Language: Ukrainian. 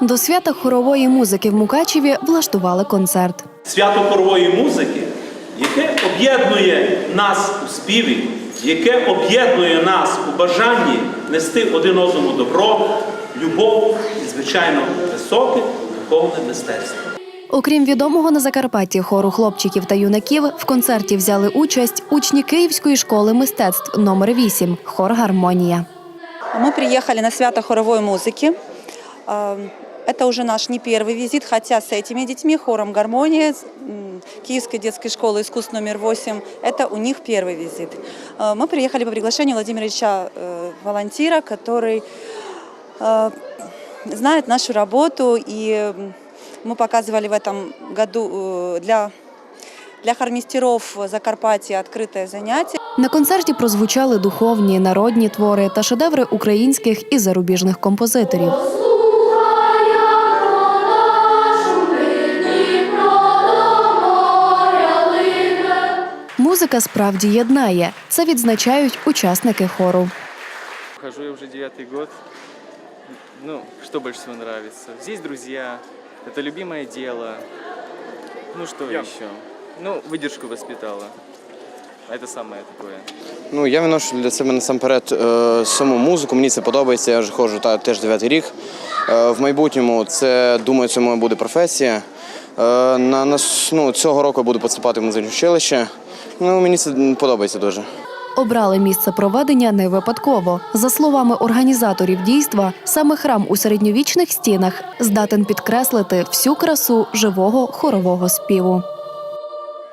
До свята хорової музики в Мукачеві влаштували концерт. свято хорової музики, яке об'єднує нас у співі, яке об'єднує нас у бажанні нести один одному добро, любов і, звичайно, високе духовне мистецтво. Окрім відомого на Закарпатті хору хлопчиків та юнаків, в концерті взяли участь учні Київської школи мистецтв номер 8 хор Гармонія. Мы приехали на свято хоровой музыки. А, Это уже наш не первый визит, хотя с этими детьми, хором «Гармония», с, м, Киевской детской школы искусств номер 8, это у них первый визит. А, Мы приехали по приглашению Владимира Ильича э, Волонтира, который э, знает нашу работу, и м, мы показывали в этом году э, для, для хормистеров Закарпатья открытое занятие. На концерті прозвучали духовні народні твори та шедеври українських і зарубіжних композиторів. Музика справді єднає. Це відзначають учасники хору. Хожу я уже девятый год. Ну, что больше всего нравится? Здесь друзья, это любимое дело. Ну, что еще? Ну, выдержку воспитала. Это самое такое. Ну, я виношу для себе насамперед е, саму музику. Мені це подобається. Я вже ходжу та, теж дев'ятий рік. Е, в майбутньому це думаю, це моя буде професія. Е, на, нас- ну, цього року я буду поступати в музичне училище. Ну, мені це подобається дуже. Обрали місце проведення не випадково. За словами організаторів дійства, саме храм у середньовічних стінах здатен підкреслити всю красу живого хорового співу.